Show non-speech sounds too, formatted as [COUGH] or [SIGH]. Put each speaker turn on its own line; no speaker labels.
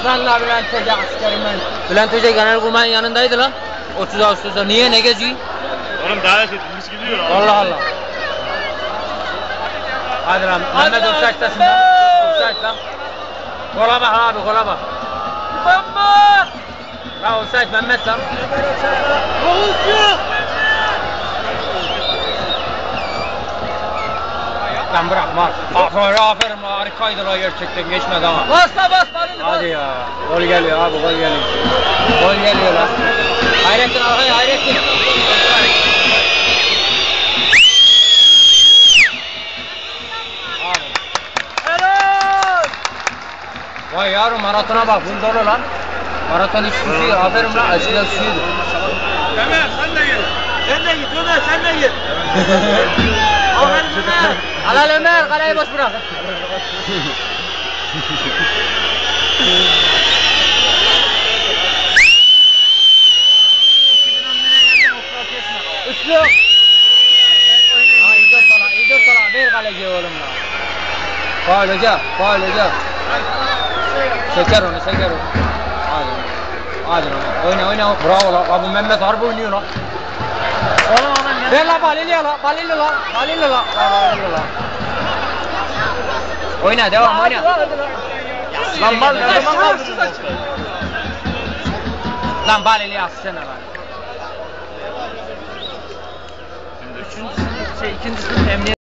Osmanlı Bülent Hoca askerimin. Bülent Hoca genelkurmayın yanındaydı lan. 30 Ağustos'ta. Niye ne geziyor?
Oğlum davet edilmiş gidiyor.
Allah Allah. Hadi lan. Mehmet
lan, Mehmet!
lan. Offside lan. Kola bak abi kola bak.
Mehmet!
Ya offside Mehmet lan.
Oğuzcu!
Lan bırakma. Aferin aferin lan. Harikaydı lan gerçekten. Geçmedi ama.
Bas balını bas.
Hadi ya. Gol geliyor abi gol geliyor. Gol geliyor lan. Hayrettin arkaya Hayrettin. Vay yavrum maratona bak buz dolu lan. Maraton hiç susuyor. Aferin lan eskiden susuydu.
Ömer sen de gel.
Sen de git Ömer sen de git. [LAUGHS] Aferin Ömer.
Alal Ömer kaleyi boş bırak. Üç yok. Ha iyi dört sala, iyi dört sala. Ver kaleci oğlum lan. Faul hoca, faul hoca. Çeker onu, çeker onu. Hadi. Hadi lan. Oyna, oyna. Bravo lan. Lan bu Mehmet harbi oynuyor lan. Ver la Balilya la, Balilya la, Balilya la. Balilya la. Oyna, devam oyna. Lan mal ne zaman kaldırdın? Lan Balilya atsana lan.
Üçüncü sınıf, şey ikinci sınıf emniyet